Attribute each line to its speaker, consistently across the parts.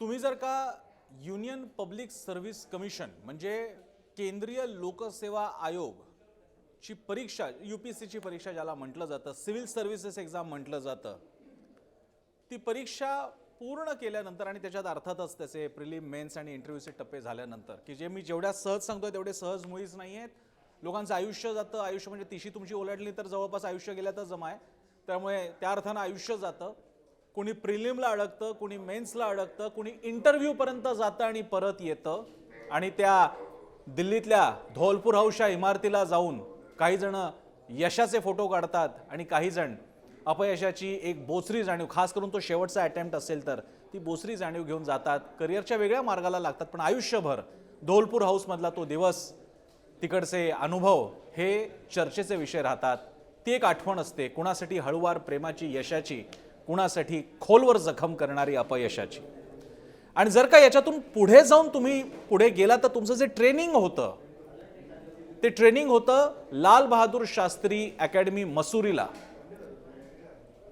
Speaker 1: तुम्ही जर का युनियन पब्लिक सर्व्हिस कमिशन म्हणजे केंद्रीय लोकसेवा आयोग ची परीक्षा यू पी एस सीची परीक्षा ज्याला म्हटलं जातं सिव्हिल सर्व्हिसेस एक्झाम म्हटलं जातं ती परीक्षा पूर्ण केल्यानंतर आणि त्याच्यात अर्थातच त्याचे प्रिलिम मेन्स आणि इंटरव्ह्यूचे टप्पे झाल्यानंतर की जे मी जेवढ्या सहज सांगतोय तेवढे सहज मुळीच नाही आहेत. लोकांचं आयुष्य जातं आयुष्य म्हणजे तिशी तुमची ओलाडली तर जवळपास आयुष्य गेल्या तर जमा आहे. त्यामुळे त्या अर्थानं आयुष्य जातं. कोणी प्रिलिमला अडकतं कोणी मेन्सला अडकतं कोणी इंटरव्ह्यूपर्यंत जातं आणि परत येतं. आणि त्या दिल्लीतल्या धौलपूर हाऊसच्या इमारतीला जाऊन काही जण यशाचे फोटो काढतात आणि काही जण अपयशाची एक बोचरी जाणीव खास करून तो शेवटचा अटेम्प्ट असेल तर ती बोचरी जाणीव घेऊन जातात. करिअरच्या वेगळ्या मार्गाला लागतात पण आयुष्यभर धौलपूर हाऊसमधला तो दिवस तिकडचे अनुभव हे चर्चेचे विषय राहतात. ती एक आठवण असते कुणासाठी हळूवार प्रेमाची यशाची. कुणासाठी खोलवर जखम करणारी अपयशाची. आणि जर का याच्यातून पुढे जाऊन तुम्ही पुढे गेला तर तुमचं जे ट्रेनिंग होतं ते ट्रेनिंग होतं लाल बहादूर शास्त्री अकॅडमी मसुरीला.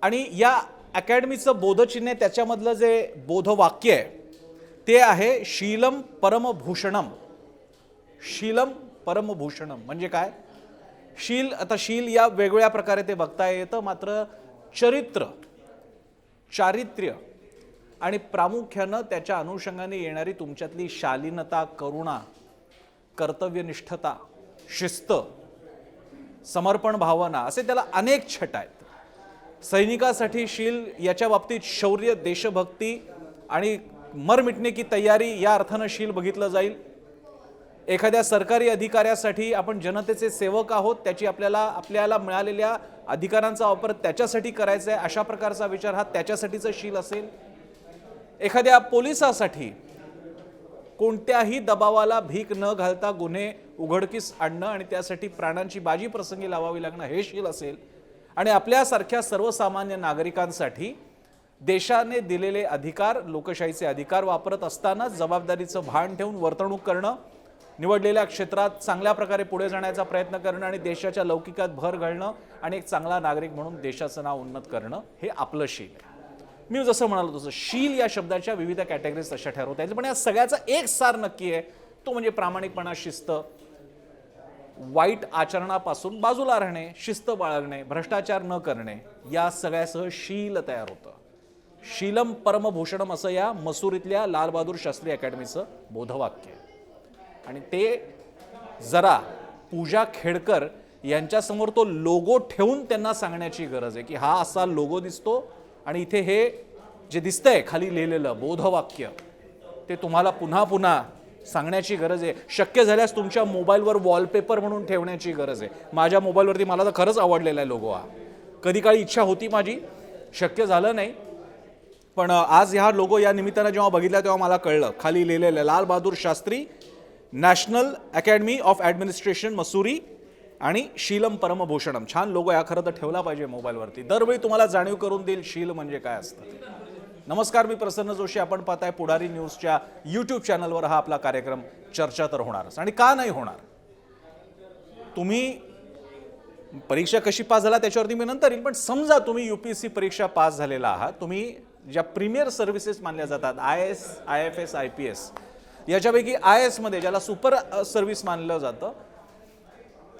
Speaker 1: आणि या अकॅडमीचं बोधचिन्ह त्याच्यामधलं जे बोधवाक्य आहे ते आहे शीलम परमभूषणम. शीलम परमभूषणम म्हणजे काय? शील आता शील या वेगवेगळ्या प्रकारे ते बघता येतं मात्र चरित्र चारित्र्य आणि प्रामुख्यानं त्याच्या अनुषंगाने येणारी तुमच्यातली शालीनता करुणा कर्तव्यनिष्ठता शिस्त समर्पण भावना असे त्याला अनेक छट आहेत. सैनिकासाठी शील याच्या बाबतीत शौर्य देशभक्ती आणि मर मिटणे की तयारी या अर्थानं शील बघितलं जाईल. एखाद्या सरकारी अधिकाऱ्यासाठी आपण जनतेचे सेवक आहोत त्याची आपल्याला आपल्याला मिळालेल्या अधिकारांचा वापर त्याच्यासाठी करायचा आहे अशा प्रकारचा विचार हा त्याच्यासाठीचं शील असेल? एखाद्या पोलिसासाठी कोणत्याही दबावाला भीक न घालता गुन्हे उघडकीस आणणं आणि त्यासाठी प्राणांची बाजी प्रसंगी लावावी लागणं हे शील असेल. आणि आपल्यासारख्या सर्वसामान्य नागरिकांसाठी देशाने दिलेले अधिकार लोकशाहीचे अधिकार वापरत असताना जबाबदारीचं भान ठेवून वर्तणूक करणं निवडलेल्या क्षेत्रात चांगल्या प्रकारे पुढे जाण्याचा प्रयत्न करणं आणि देशाच्या लौकिकात भर घालणं आणि एक चांगला नागरिक म्हणून देशाचं नाव उन्नत करणं हे आपलं शील आहे. मी जसं म्हणालो तसं शील या शब्दाच्या विविध कॅटेगरीज तशा ठरवता येतील पण या सगळ्याचा एक सार नक्की आहे. तो म्हणजे प्रामाणिकपणा शिस्त. वाईट आचरणापासून बाजूला राहणे शिस्त बाळगणे भ्रष्टाचार न करणे या सगळ्यासह शील तयार होतं. शीलम परमभूषणम असं या मसुरीतल्या लालबहादूर शास्त्री अकॅडमीचं बोधवाक्य आहे. आणि ते जरा पूजा खेडकर यांच्यासमोर तो लोगो ठेवून त्यांना सांगण्याची गरज आहे की हा असा लोगो दिसतो आणि इथे हे जे दिसतंय खाली लिहिलेलं बोधवाक्य ते तुम्हाला पुन्हा पुन्हा सांगण्याची गरज आहे. शक्य झाल्यास तुमच्या मोबाईलवर वॉलपेपर म्हणून ठेवण्याची गरज आहे. माझ्या मोबाईलवरती मला तर खरंच आवडलेला आहे लोगो हा. कधी काळी इच्छा होती माझी शक्य झालं नाही. पण आज ह्या लोगो या निमित्तानं जेव्हा बघितला तेव्हा मला कळलं. खाली लिहिलेलं Lal Bahadur Shastri National Academy of Administration Mussoorie आणि शीलम परमभूषणम. छान लोगो या खरं तर ठेवला पाहिजे मोबाईलवरती. दरवेळी तुम्हाला जाणीव करून देईल शील म्हणजे काय असतं नमस्कार मी प्रसन्न जोशी. आपण पाहताय पुढारी न्यूजच्या यूट्यूब चॅनलवर हा आपला कार्यक्रम चर्चा तर होणारच. आणि का नाही होणार? तुम्ही परीक्षा कशी पास झाला त्याच्यावरती मी नंतर येईल. पण समजा तुम्ही यू पी एस सी परीक्षा पास झालेला आहात तुम्ही ज्या प्रीमियर सर्व्हिसेस मानल्या जातात I S I F S I P S याच्यापैकी I एसमध्ये ज्याला सुपर सर्व्हिस मानलं जातं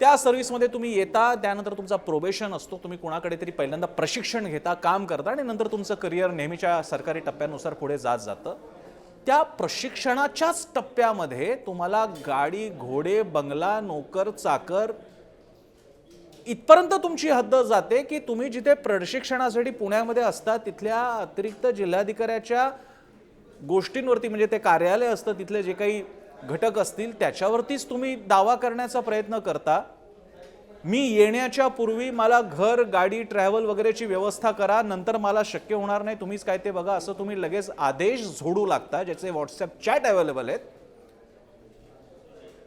Speaker 1: त्या सर्व्हिसमध्ये तुम्ही येता त्यानंतर तुमचा प्रोबेशन असतो तुम्ही कोणाकडे तरी पहिल्यांदा प्रशिक्षण घेता काम करता आणि नंतर तुमचं करिअर नेहमीच्या सरकारी टप्प्यानुसार पुढे जात जातं. त्या प्रशिक्षणाच्याच टप्प्यामध्ये तुम्हाला गाडी घोडे बंगला नोकर चाकर इथपर्यंत तुमची हद्द जाते की तुम्ही जिथे प्रशिक्षणासाठी पुण्यामध्ये असता तिथल्या अतिरिक्त जिल्हाधिकाऱ्याच्या गोष्टींवरती म्हणजे ते कार्यालय असतं तिथले जे काही घटक असतील त्याच्यावरतीच तुम्ही दावा करण्याचा प्रयत्न करता. मी येण्याच्या पूर्वी मला घर गाडी ट्रॅव्हल वगैरेची व्यवस्था करा नंतर मला शक्य होणार नाही तुम्हीच काय ते बघा असं तुम्ही लगेच आदेश झोडू लागता ज्याचे व्हॉट्सअप चॅट अवेलेबल आहेत.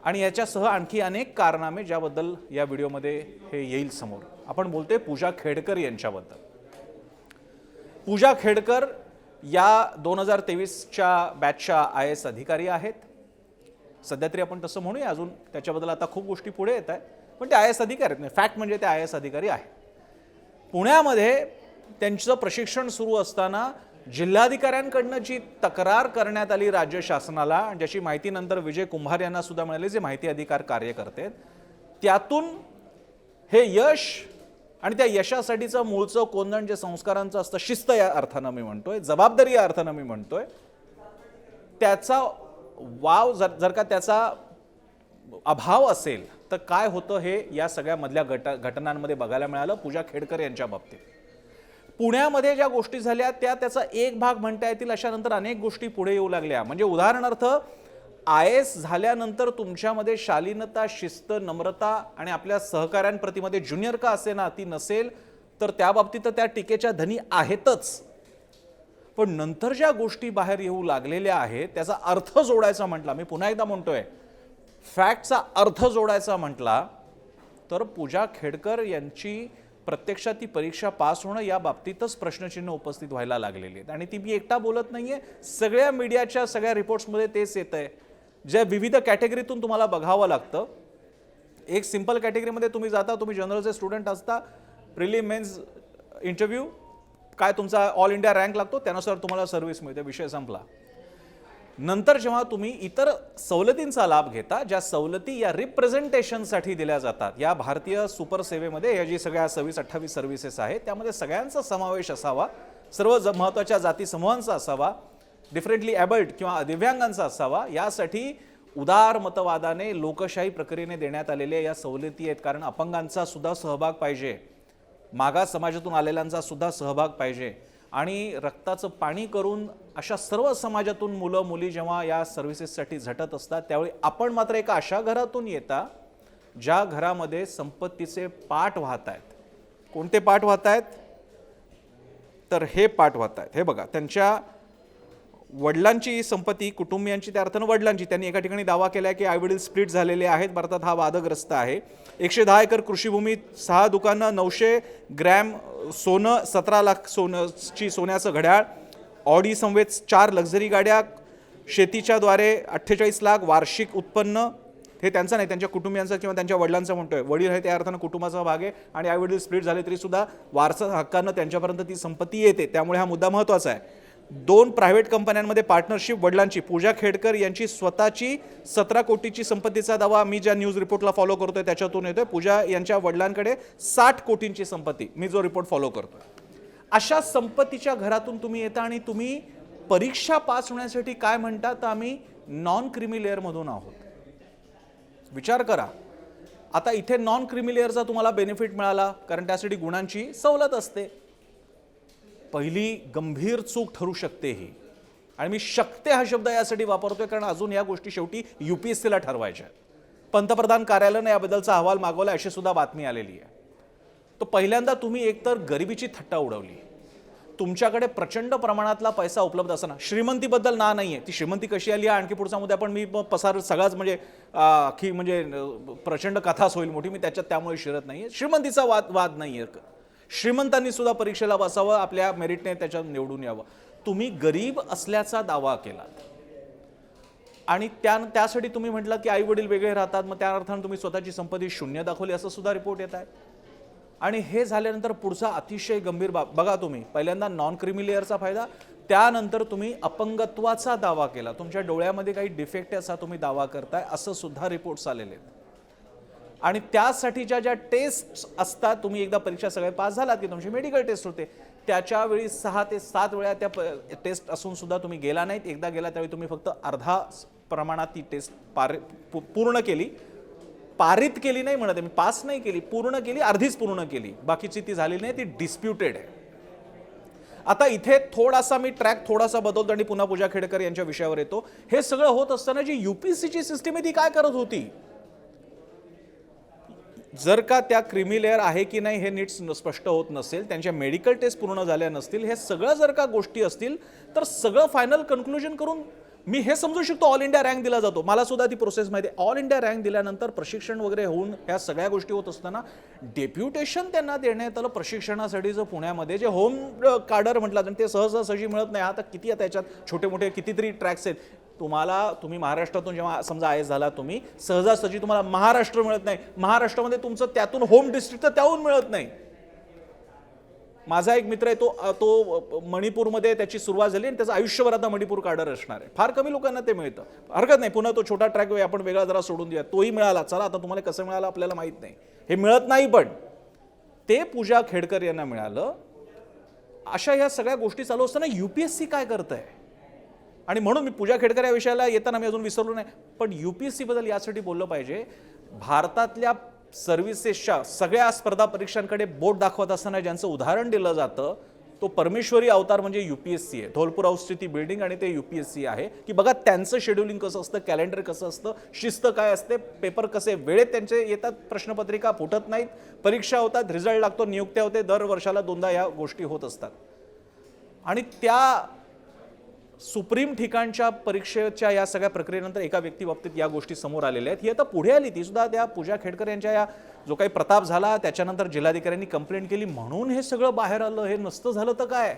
Speaker 1: आणि याच्यासह आणखी अनेक कारनामे ज्याबद्दल या व्हिडिओमध्ये हे येईल समोर. आपण बोलतोय पूजा खेडकर यांच्याबद्दल. पूजा खेडकर या दोन हजार तेवीसच्या बॅचच्या आय एस अधिकारी आहेत. सध्या तरी आपण तसं म्हणूया अजून त्याच्याबद्दल आता खूप गोष्टी पुढे येत आहेत. पण ते आय एस अधिकारी आहेत. म्हणजे फॅक्ट म्हणजे ते आय एस अधिकारी आहेत. पुण्यामध्ये त्यांचं प्रशिक्षण सुरू असताना जिल्हाधिकाऱ्यांकडनं जी तक्रार करण्यात आली राज्य शासनाला ज्याची माहिती नंतर विजय कुंभार यांना सुद्धा मिळाली जे माहिती अधिकार कार्यकर्ते आहेत, त्यातून हे यश आणि त्या यशासाठीचं मूळचं कोंदण जे संस्कारांचं असतं शिस्त या अर्थानं मी म्हणतोय जबाबदारी या अर्थानं मी म्हणतोय त्याचा वाव जर जर का त्याचा अभाव असेल तर काय होतं हे या सगळ्यामधल्या गट घट घटनांमध्ये बघायला मिळालं पूजा खेडकर यांच्या बाबतीत. पुण्यामध्ये ज्या गोष्टी झाल्या त्या त्याचा एक भाग म्हणता येतील अशा नंतर अनेक गोष्टी पुढे येऊ लागल्या. म्हणजे उदाहरणार्थ आय एस झाल्यानंतर तुमच्यामध्ये शालीनता शिस्त नम्रता आणि आपल्या सहकाऱ्यांप्रतीमध्ये ज्युनियर का असे ना ती नसेल तर त्या बाबतीत तर त्या टीकेच्या धनी आहेतच. पण नंतर ज्या गोष्टी बाहेर येऊ लागलेल्या आहेत त्याचा अर्थ जोडायचा म्हटला. मी पुन्हा एकदा म्हणतोय फॅक्टचा अर्थ जोडायचा म्हटला तर पूजा खेडकर यांची प्रत्यक्षात ती परीक्षा पास होणं या बाबतीतच प्रश्नचिन्ह उपस्थित व्हायला लागलेली आहेत. आणि ती मी एकटा बोलत नाही आहे सगळ्या मीडियाच्या सगळ्या रिपोर्ट्समध्ये तेच येत आहे ज्या विविध कॅटेगरीतून तुम्हाला बघावं लागतं एक सिंपल कॅटेगरीमध्ये तुम्ही जाता तुम्ही जनरलचे स्टुडंट असता प्रिलिम मेन्स इंटरव्ह्यू काय तुमचा ऑल इंडिया रँक लागतो त्यानुसार तुम्हाला सर्व्हिस मिळते विषय संपला. नंतर जेव्हा तुम्ही इतर सवलतींचा लाभ घेता ज्या सवलती या रिप्रेझेंटेशनसाठी दिल्या जातात या भारतीय सुपर सेवेमध्ये या जी सगळ्या सव्वीस अठ्ठावीस सर्व्हिसेस आहेत त्यामध्ये सगळ्यांचा समावेश असावा सर्व ज महत्त्वाच्या जाती समूहांचा असावा डिफरंटली ॲबल्ट किंवा दिव्यांगांचा असावा यासाठी उदार मतवादाने लोकशाही प्रक्रियेने देण्यात आलेल्या या सवलती आहेत. कारण अपंगांचा सुद्धा सहभाग पाहिजे. मागास समाजातून आलेल्यांचा सुद्धा सहभाग पाहिजे. आणि रक्ताचं पाणी करून अशा सर्व समाजातून मुलं मुली जेव्हा या सर्व्हिसेससाठी झटत असतात त्यावेळी आपण मात्र एका अशा घरातून येता ज्या घरामध्ये संपत्तीचे पाठ वाहत आहेत कोणते पाठ वाहत आहेत तर हे पाठ वाहत आहेत हे बघा त्यांच्या वडिलांची संपत्ती कुटुंबियांची त्या अर्थानं वडिलांची. त्यांनी एका ठिकाणी दावा केला आहे की आईवडील स्प्लिट झालेले आहेत. भारतात हा वादग्रस्त आहे. एकशे दहा एकर कृषीभूमीत सहा दुकानं नऊशे ग्रॅम सोनं सतरा लाख सोनची सोन्याचं घड्याळ ऑडी समवेत चार लक्झरी गाड्या शेतीच्याद्वारे अठ्ठेचाळीस लाख वार्षिक उत्पन्न. हे त्यांचं नाही त्यांच्या कुटुंबियांचं किंवा त्यांच्या वडिलांचं म्हणतोय. वडील हे त्या अर्थानं कुटुंबाचा भाग आहे आणि आईवडील स्प्लिट झाले तरी सुद्धा वारसा हक्कानं त्यांच्यापर्यंत ती संपत्ती येते. त्यामुळे हा मुद्दा महत्त्वाचा आहे. दोन प्रायव्हेट कंपन्यांमध्ये पार्टनरशिप वडिलांची. पूजा खेडकर यांची स्वतःची सतरा कोटीची संपत्तीचा दावा मी ज्या न्यूज रिपोर्टला फॉलो करतोय त्याच्यातून येतोय. पूजा यांच्या वडिलांकडे साठ कोटींची संपत्ती. मी जो रिपोर्ट फॉलो करतोय. अशा संपत्तीच्या घरातून तुम्ही येता आणि तुम्ही परीक्षा पास होण्यासाठी काय म्हणता तर आम्ही नॉन क्रिमी लेअरमधून आहोत. विचार करा. आता इथे नॉन क्रिमी लेअरचा तुम्हाला बेनिफिट मिळाला कारण त्यासाठी गुणांची सवलत असते. पहिली गंभीर चूक ठरू शकते ही. आणि मी शकते हा शब्द यासाठी वापरतोय कारण अजून या गोष्टी शेवटी यू पी एस सीला ठरवायच्या पंतप्रधान कार्यालयानं याबद्दलचा अहवाल मागवला अशी सुद्धा बातमी आलेली आहे. तो पहिल्यांदा तुम्ही एकतर गरिबीची थट्टा उडवली. तुमच्याकडे प्रचंड प्रमाणातला पैसा उपलब्ध असताना श्रीमंतीबद्दल ना नाही आहे ती श्रीमंती कशी आली आहे आणखी पुढचा मुद्दा पण मी पसार सगळाच म्हणजे आ, म्हणजे प्रचंड कथाच होईल मोठी. मी त्याच्यात त्यामुळे शिरत नाही आहे श्रीमंतीचा वाद वाद नाही आहे श्रीमंतांनी सुद्धा परीक्षेला बसावं आपल्या मेरिटने त्याच्यात निवडून यावं. तुम्ही गरीब असल्याचा दावा केला. आणि त्या त्यासाठी तुम्ही म्हटलं की आई वडील वेगळे राहतात मग त्या अर्थानं तुम्ही स्वतःची संपत्ती शून्य दाखवली असं सुद्धा रिपोर्ट येत आहे. आणि हे झाल्यानंतर पुढचा अतिशय गंभीर बाब बघा तुम्ही पहिल्यांदा नॉन क्रिमी लेअरचा फायदा त्यानंतर तुम्ही अपंगत्वाचा दावा केला. तुमच्या डोळ्यामध्ये काही डिफेक्ट आहे असा तुम्ही दावा करताय असं सुद्धा रिपोर्ट्स आलेले आहेत. आणि त्यासाठीच्या ज्या टेस्ट असतात तुम्ही एकदा परीक्षा सगळे पास झालात की तुमची मेडिकल टेस्ट होते त्याच्यावेळी सहा ते सात वेळा त्या टेस्ट असून सुद्धा तुम्ही गेला नाहीत. एकदा गेला त्यावेळी तुम्ही फक्त अर्धा प्रमाणात ती टेस्ट पार पूर्ण केली. पारित केली नाही म्हणत मी पास नाही केली पूर्ण केली अर्धीच पूर्ण केली. बाकीची ती झाली नाही ती डिस्प्युटेड आहे. आता इथे थोडासा मी ट्रॅक थोडासा बदलतो आणि पुन्हा पूजा खेडकर यांच्या विषयावर येतो. हे सगळं होत असताना जी युपीसीची सिस्टीम आहे ती काय करत होती? जर का त्या क्रिमी लेअर आहे की नाही हे नीट स्पष्ट होत नसेल त्यांच्या मेडिकल टेस्ट पूर्ण झाल्या नसतील हे सगळं जर का गोष्टी असतील तर सगळं फायनल कन्क्लुजन करून मी हे समजू शकतो ऑल इंडिया रँक दिला जातो. मला सुद्धा ती प्रोसेस माहिती आहे. ऑल इंडिया रँक दिल्यानंतर प्रशिक्षण वगैरे होऊन ह्या सगळ्या गोष्टी होत असताना डेप्युटेशन त्यांना देण्यात आलं प्रशिक्षणासाठी जो पुण्यामध्ये जे होम कार्डर म्हटलं ते सहजासहजी मिळत नाही. आता किती आता त्याच्यात? छोटे मोठे कितीतरी ट्रॅक्स आहेत. तुम्हाला तुम्ही महाराष्ट्रातून जेव्हा समजा आय एस झाला तुम्ही सहजासहजी तुम्हाला महाराष्ट्र मिळत नाही. महाराष्ट्रामध्ये तुमचं त्यातून होम डिस्ट्रिक्ट तर त्याहून मिळत नाही. माझा एक मित्र आहे तो तो मणिपूरमध्ये त्याची सुरुवात झाली आणि त्याचं आयुष्यभर आता मणिपूर कार्डर असणार आहे. फार कमी लोकांना ते मिळतं. हरकत नाही पुन्हा तो छोटा ट्रॅक आपण वेगळा जरा सोडून देऊया. तोही मिळाला. चला आता तुम्हाला कसं मिळालं आपल्याला माहीत नाही. हे मिळत नाही पण ते पूजा खेडकर यांना मिळालं. अशा ह्या सगळ्या गोष्टी चालू असताना यू पी एस सी काय करत आहे आणि म्हणून मी पूजा खेडकर या विषयाला येताना मी अजून विसरलो नाही. पण यू पी एस सीबद्दल यासाठी बोललं पाहिजे. भारतातल्या सर्व्हिसेसच्या सगळ्या स्पर्धा परीक्षांकडे बोट दाखवत असताना ज्यांचं उदाहरण दिलं जातं तो परमेश्वरी अवतार म्हणजे यू पी एस सी आहे. धोलपूर हाऊसची ती बिल्डिंग आणि ते यू पी एस सी आहे. की बघा त्यांचं शेड्युलिंग कसं असतं कॅलेंडर कसं असतं शिस्त काय असते पेपर कसे वेळेत त्यांचे येतात प्रश्नपत्रिका फुटत नाहीत परीक्षा होतात रिझल्ट लागतो नियुक्त्या होते दर वर्षाला दोनदा या गोष्टी होत असतात. आणि त्या सुप्रीम ठिकाणच्या परीक्षेच्या या सगळ्या प्रक्रियेनंतर एका व्यक्तीबाबतीत या गोष्टी समोर आलेल्या आहेत. ही आता पुढे आली ती सुद्धा त्या पूजा खेडकर यांच्या या जो काही प्रताप झाला त्याच्यानंतर जिल्हाधिकाऱ्यांनी कंप्लेंट केली. म्हणून हे सगळं बाहेर आलं हे नसतं झालं तर काय?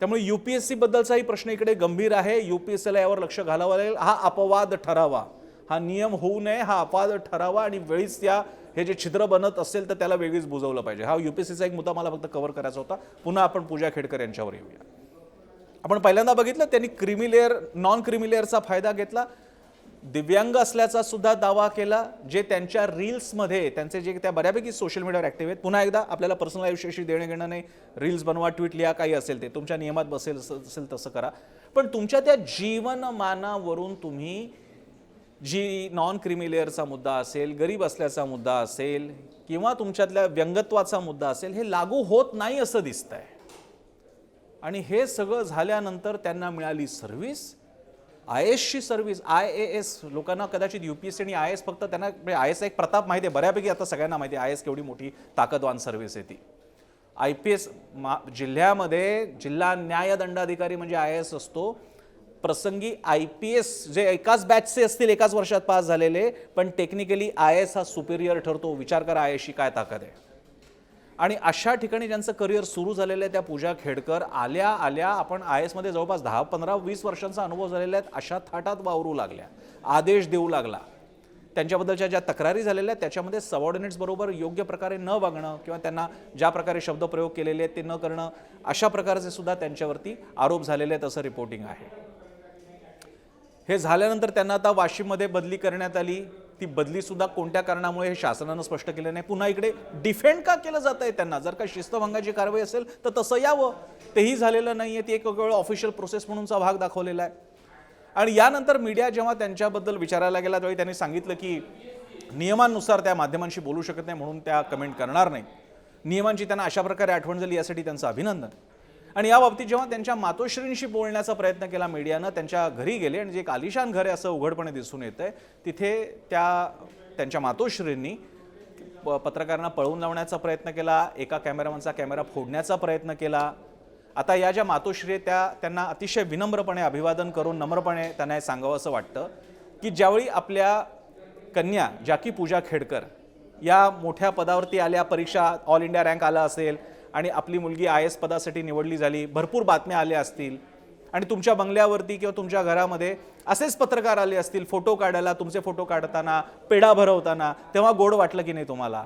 Speaker 1: त्यामुळे युपीएससी बद्दलचाही प्रश्न इकडे गंभीर आहे. युपीएससीला यावर लक्ष घालावं लागेल. हा अपवाद ठरावा. हा नियम होऊ नये हा अपवाद ठरावा आणि वेळीच त्या हे जे छिद्र बनत असेल तर त्याला वेगळीच बुजवलं पाहिजे. हा युपीएससीचा एक मुद्दा मला फक्त कव्हर करायचा होता. पुन्हा आपण पूजा खेडकर यांच्यावर येऊया. आपण पहिल्यांदा बघितलं त्यांनी क्रिमिलेअर नॉन क्रिमिलेअरचा फायदा घेतला. दिव्यांग असल्याचा सुद्धा दावा केला जे त्यांच्या रील्समध्ये त्यांचे जे त्या बऱ्यापैकी सोशल मीडियावर ॲक्टिव्ह आहेत पुन्हा एकदा आपल्याला पर्सनल आयुष्याशी देणं घेणं नाही रील्स बनवा ट्विट लिहा काही असेल ते. तुमच्या नियमात बसेल असेल तसं करा. पण तुमच्या त्या जीवनमानावरून तुम्ही जी नॉन क्रिमिलेअरचा मुद्दा असेल गरीब असल्याचा मुद्दा असेल किंवा तुमच्यातल्या व्यंगत्वाचा मुद्दा असेल हे लागू होत नाही असं दिसतंय. आणि हे सगळं झाल्यानंतर त्यांना मिळाली सर्व्हिस आय एसची सर्व्हिस आय ए एस लोकांना कदाचित यू पी एस सी आणि आय एस फक्त त्यांना म्हणजे आय एस एक प्रताप माहिती आहे बऱ्यापैकी आता सगळ्यांना माहिती आहे आय एस केवढी मोठी ताकदवान सर्व्हिस आहे ती. आय पी एस मा जिल्ह्यामध्ये जिल्हा न्यायदंडाधिकारी म्हणजे आय एस असतो. प्रसंगी आय पी एस जे एकाच बॅचचे असतील एकाच वर्षात पास झालेले पण टेक्निकली आय एस हा सुपेरियर ठरतो. विचार करा आय एसची काय ताकद आहे. आणि अशा ठिकाणी ज्यांचं करिअर सुरू झालेलं आहे त्या पूजा खेडकर आल्या आल्या आपण आय एसमध्ये जवळपास दहा पंधरा वीस वर्षांचा अनुभव झालेला आहेत अशा थाटात वावरू लागल्या. आदेश देऊ लागला. त्यांच्याबद्दलच्या ज्या तक्रारी झालेल्या आहेत त्याच्यामध्ये सबऑर्डिनेट्स बरोबर योग्य प्रकारे न वागणं किंवा त्यांना ज्या प्रकारे शब्दप्रयोग केलेले आहेत ते न करणं अशा प्रकारचे सुद्धा त्यांच्यावरती आरोप झालेले आहेत असं रिपोर्टिंग आहे. हे झाल्यानंतर त्यांना आता वाशिममध्ये बदली करण्यात आली. ती बदलीसुद्धा कोणत्या कारणामुळे हे शासनानं स्पष्ट केलं नाही? पुन्हा इकडे डिफेंड का केलं जात आहे त्यांना? जर का शिस्तभंगाची कारवाई असेल तर तसं यावं. तेही झालेलं नाही आहे ती एक वेळ ऑफिशियल प्रोसेस म्हणूनचा भाग दाखवलेला आहे. आणि यानंतर मीडिया जेव्हा त्यांच्याबद्दल विचारायला गेला त्यावेळी त्यांनी सांगितलं की नियमांनुसार त्या माध्यमांशी बोलू शकत नाही म्हणून त्या कमेंट करणार नाही. नियमांची त्यांना अशा प्रकारे आठवण झाली यासाठी त्यांचं अभिनंदन. आणि या बाबतीत जेव्हा त्यांच्या मातोश्रींशी बोलण्याचा प्रयत्न केला मीडियानं त्यांच्या घरी गेले आणि जे एक आलिशान घर आहे असं उघडपणे दिसून येतं आहे तिथे त्या त्यांच्या मातोश्रींनी प- पत्रकारांना पळवून लावण्याचा प्रयत्न केला एका कॅमेरामनचा कॅमेरा फोडण्याचा प्रयत्न केला. आता या ज्या मातोश्री त्या त्यांना अतिशय विनम्रपणे अभिवादन करून नम्रपणे त्यांना हे सांगावं असं वाटतं की ज्यावेळी आपल्या कन्या जाकी पूजा खेडकर या मोठ्या पदावरती आल्या परीक्षा ऑल इंडिया रँक आला असेल आणि आपली मुलगी आय एस पदासाठी निवडली झाली भरपूर बातम्या आल्या असतील. आणि तुमच्या बंगल्यावरती किंवा तुमच्या घरामध्ये असेच पत्रकार आले असतील फोटो काढायला तुमचे फोटो काढताना पेढा भरवताना तेव्हा गोड वाटलं की नाही तुम्हाला?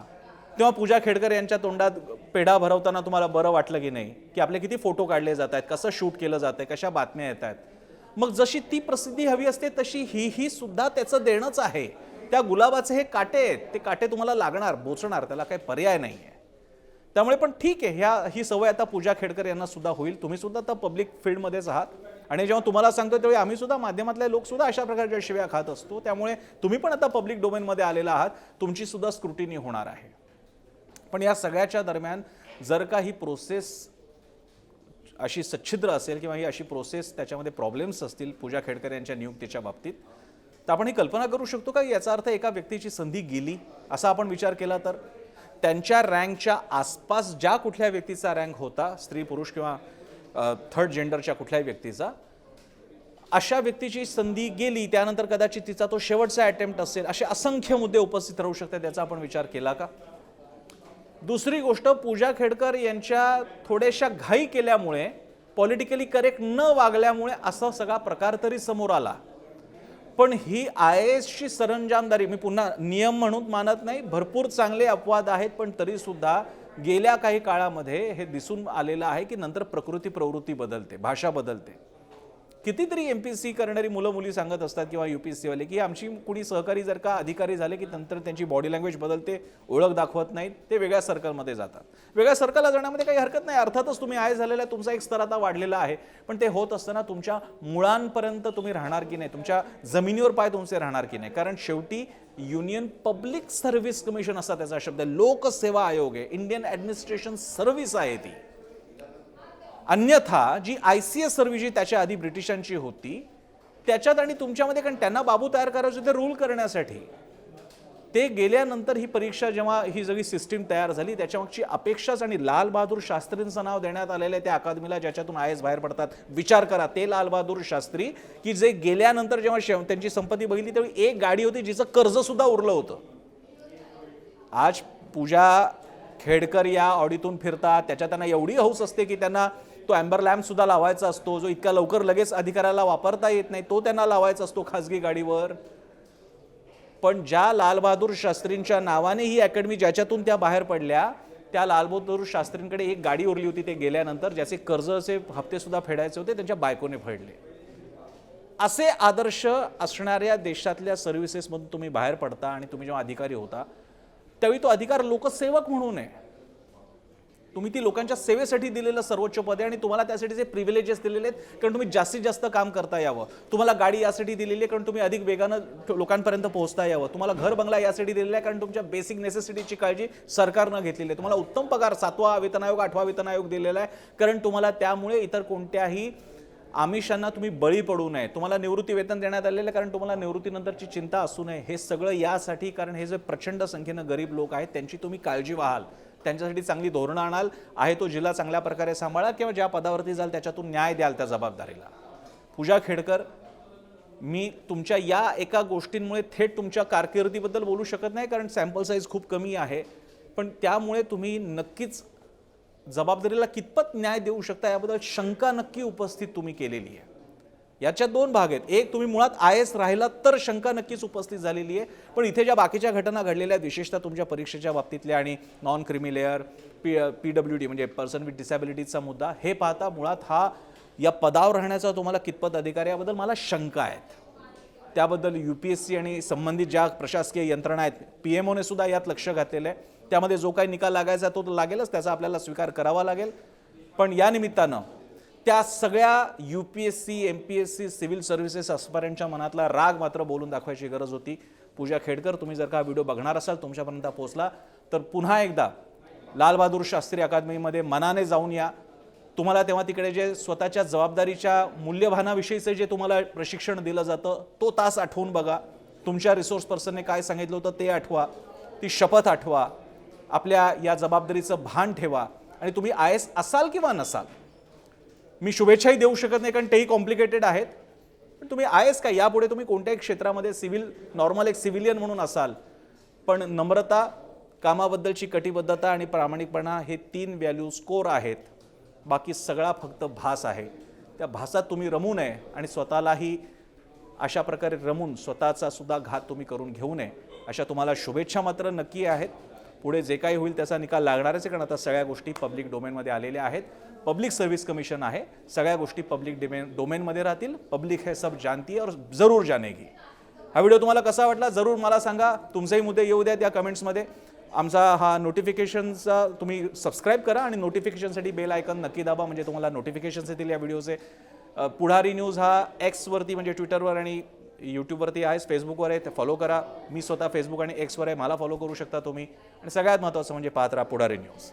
Speaker 1: तेव्हा पूजा खेडकर यांच्या तोंडात पेढा भरवताना तुम्हाला बरं वाटलं की नाही? की आपले किती फोटो काढले जात आहेत कसं शूट केलं जात आहे कशा बातम्या येत आहेत? मग जशी ती प्रसिद्धी हवी असते तशी ही ही सुद्धा त्याचं देणंच आहे. त्या गुलाबाचे हे काटे आहेत ते काटे तुम्हाला लागणार बोचणार त्याला काही पर्याय नाही आहे त्यामुळे पण ठीक आहे. ह्या ही सवय आता पूजा खेडकर यांना सुद्धा होईल. तुम्ही सुद्धा आता पब्लिक फील्डमध्येच आहात. आणि जेव्हा तुम्हाला सांगतो त्यावेळी आम्ही सुद्धा माध्यमातले लोक सुद्धा अशा प्रकारच्या शिव्या खात असतो. त्यामुळे तुम्ही पण आता पब्लिक डोमेनमध्ये आलेला आहात. तुमची सुद्धा स्क्रुटिनी होणार आहे. पण या सगळ्याच्या दरम्यान जर का ही प्रोसेस अशी सच्छिद्र असेल किंवा ही अशी प्रोसेस त्याच्यामध्ये प्रॉब्लेम्स असतील पूजा खेडकर यांच्या नियुक्तीच्या बाबतीत तर आपण ही कल्पना करू शकतो का? याचा अर्थ एका व्यक्तीची संधी गेली असा आपण विचार केला तर? त्यांच्या रँकच्या आसपास ज्या कुठल्या व्यक्तीचा रँक होता स्त्री पुरुष किंवा थर्ड जेंडरच्या कुठल्याही व्यक्तीचा अशा व्यक्तीची संधी गेली त्यानंतर कदाचित तिचा तो शेवटचा अटेम्प्ट असेल असे असंख्य मुद्दे उपस्थित राहू शकतात त्याचा आपण विचार केला का? दुसरी गोष्ट पूजा खेडकर यांच्या थोड्याशा घाई केल्यामुळे पॉलिटिकली करेक्ट न वागल्यामुळे असा सगळा प्रकार तरी समोर आला. पण ही आय एसची सरंजामदारी मी पुन्हा नियम म्हणून मानत नाही भरपूर चांगले अपवाद आहेत पण तरीसुद्धा गेल्या काही काळामध्ये हे दिसून आलेलं आहे की नंतर प्रकृती प्रवृत्ती बदलते भाषा बदलते. कितीतरी एम पी एस सी करणारी मुलं मुली सांगत असतात किंवा यू पी एस सीवाले की आमची कुणी सहकारी जर का अधिकारी झाले की नंतर त्यांची बॉडी लँग्वेज बदलते ओळख दाखवत नाहीत ते वेगळ्या सर्कलमध्ये जातात. वेगळ्या सर्कलला जाण्यामध्ये काही हरकत नाही. अर्थातच तुम्ही आय झालेला आहे, तुमचा एक स्तर आता वाढलेला आहे. पण ते होत असताना तुमच्या मुळांपर्यंत तुम्ही राहणार की नाही? तुमच्या जमिनीवर पाय तुमचे राहणार की नाही? कारण शेवटी युनियन पब्लिक सर्व्हिस कमिशन असा त्याचा शब्द आहे. लोकसेवा आयोग आहे. इंडियन ॲडमिनिस्ट्रेशन सर्व्हिस आहे ती. अन्यथा जी आय सी एस सर्व्हिस जी त्याच्या आधी ब्रिटिशांची होती त्याच्यात आणि तुमच्यामध्ये कारण त्यांना बाबू तयार करायचे होते रूल करण्यासाठी ते गेल्यानंतर ही परीक्षा जेव्हा ही सगळी सिस्टीम तयार झाली त्याच्यामागची अपेक्षाच आणि लालबहादूर शास्त्रींचं नाव देण्यात आलेलं आहे त्या अकादमीला ज्याच्यातून आय एस बाहेर पडतात. विचार करा ते लालबहादूर शास्त्री की जे गेल्यानंतर जेव्हा शेव- त्यांची संपत्ती बघितली तेव्हा एक गाडी होती जिचं कर्जसुद्धा उरलं होतं. आज पूजा खेडकर या ऑडीतून फिरतात त्याच्यात त्यांना एवढी हौस असते की त्यांना तो अँबर लॅम्प सुद्धा लावायचा असतो जो इतका लवकर लगेच अधिकाऱ्याला वापरता येत नाही तो त्यांना लावायचा असतो खाजगी गाडीवर. पण ज्या लालबहादूर शास्त्रींच्या नावाने ही अकॅडमी ज्याच्यातून त्या बाहेर पडल्या त्या लालबहादूर शास्त्रींकडे एक गाडी उरली होती ते गेल्यानंतर ज्याचे कर्ज असे सुद्धा फेडायचे होते त्यांच्या बायकोने फेडले. असे आदर्श असणाऱ्या देशातल्या सर्व्हिसेसमधून तुम्ही बाहेर पडता आणि तुम्ही जेव्हा अधिकारी होता त्यावेळी तो अधिकार लोकसेवक म्हणून आहे. तुम्ही ती लोकांच्या सेवेसाठी दिलेलं सर्वोच्च पद आहे आणि तुम्हाला त्यासाठी जे प्रिव्हिलेजेस दिलेले आहेत कारण तुम्ही जास्तीत जास्त काम करता यावं. तुम्हाला गाडी यासाठी दिलेली आहे कारण तुम्ही अधिक वेगानं लोकांपर्यंत पोहोचता यावं. तुम्हाला घर बंगला यासाठी दिलेला आहे कारण तुमच्या बेसिक नेसेसिटीची काळजी सरकारनं घेतलेली आहे. तुम्हाला उत्तम पगार सातवा वेतन आयोग आठवा वेतन आयोग दिलेला आहे कारण तुम्हाला त्यामुळे इतर कोणत्याही आमिषांना तुम्ही बळी पडू नये. तुम्हाला निवृत्ती वेतन देण्यात आलेलं आहे कारण तुम्हाला निवृत्तीनंतरची चिंता असू नये. हे सगळं यासाठी कारण हे जे प्रचंड संख्येनं गरीब लोक आहेत त्यांची तुम्ही काळजी व्हाल. त्यांच्यासाठी चांगली धोरणं आणाल आहे तो जिल्हा चांगल्या प्रकारे सांभाळा किंवा ज्या पदावरती जाल त्याच्यातून न्याय द्याल त्या जबाबदारीला. पूजा खेडकर मी तुमच्या या एका गोष्टींमुळे थेट तुमच्या कारकिर्दीबद्दल बोलू शकत नाही कारण सॅम्पल साईज खूप कमी आहे. पण त्यामुळे तुम्ही नक्कीच जबाबदारीला कितपत न्याय देऊ शकता याबद्दल शंका नक्की उपस्थित तुम्ही केलेली आहे. याच्या दोन भाग आहेत. एक तुम्ही मुळात आय एस राहिला तर शंका नक्कीच उपस्थित झालेली आहे. पण इथे ज्या बाकीच्या घटना घडलेल्या आहेत विशेषतः तुमच्या परीक्षेच्या बाबतीतल्या आणि non creamy layer P P W D म्हणजे पर्सन विथ डिसॅबिलिटीजचा मुद्दा हे पाहता मुळात हा या पदावर राहण्याचा तुम्हाला कितपत अधिकार याबद्दल मला शंका आहेत. त्याबद्दल यू पी एस सी आणि संबंधित ज्या प्रशासकीय यंत्रणा आहेत पी एम ओने सुद्धा यात लक्ष घातलेलं आहे. त्यामध्ये जो काही निकाल लागायचा तो तर लागेलच त्याचा आपल्याला स्वीकार करावा लागेल. पण या निमित्तानं त्या सगळ्या U P S C M P S C civil services अस्पायरंटच्या मनातला राग मात्र बोलून दाखवायची गरज होती. पूजा खेडकर तुम्ही जर का व्हिडिओ बघणार असाल तुमच्यापर्यंत पोहोचला तर पुन्हा एकदा लालबहादूर शास्त्री अकादमीमध्ये मनाने जाऊन या. तुम्हाला तेव्हा तिकडे जे स्वतःच्या जबाबदारीच्या मूल्यभानाविषयीचं जे तुम्हाला प्रशिक्षण दिलं जातं तो तास आठवून बघा. तुमच्या रिसोर्स पर्सनने काय सांगितलं होतं ते आठवा. ती शपथ आठवा. आपल्या या जबाबदारीचं भान ठेवा. आणि तुम्ही आय एस असाल किंवा नसाल मी शुभेच्छाही देऊ शकत नाही कारण तेही कॉम्प्लिकेटेड आहेत. पण तुम्ही आहेस का? काय यापुढे तुम्ही कोणत्याही क्षेत्रामध्ये सिव्हिल नॉर्मल एक सिव्हिलियन म्हणून असाल पण नम्रता कामाबद्दलची कटिबद्धता आणि प्रामाणिकपणा हे तीन व्हॅल्यू स्कोर आहेत. बाकी सगळा फक्त भास आहे. त्या भासात तुम्ही रमू नये आणि स्वतःलाही अशा प्रकारे रमून स्वतःचा सुद्धा घात तुम्ही करून घेऊ नये. अशा तुम्हाला शुभेच्छा मात्र नक्की आहेत. पुढे जे काही होईल त्याचा निकाल लागणारच आहे कारण आता सगळ्या गोष्टी पब्लिक डोमेनमध्ये आलेल्या आहेत. पब्लिक सर्व्हिस कमिशन आहे. सगळ्या गोष्टी पब्लिक डिमेन डोमेनमध्ये राहतील. पब्लिक हे सब जानती और जरूर जानेगी. हा व्हिडिओ तुम्हाला कसा वाटला? जरूर मला सांगा. तुमचेही मुद्दे येऊ द्या त्या कमेंट्समध्ये आमचा हा नोटिफिकेशनचा तुम्ही सबस्क्राईब करा आणि नोटिफिकेशनसाठी बेल आयकन नक्की दाबा म्हणजे तुम्हाला नोटिफिकेशन्स येतील या व्हिडिओचे पुढारी न्यूज हा एक्सवरती म्हणजे ट्विटरवर आणि यूट्यूबवरती आहेस फेसबुकवर आहे ते फॉलो करा. मी स्वतः फेसबुक आणि एक्सवर आहे मला फॉलो करू शकता तुम्ही. आणि सगळ्यात महत्त्वाचं म्हणजे पाहत राहा पुढारी न्यूज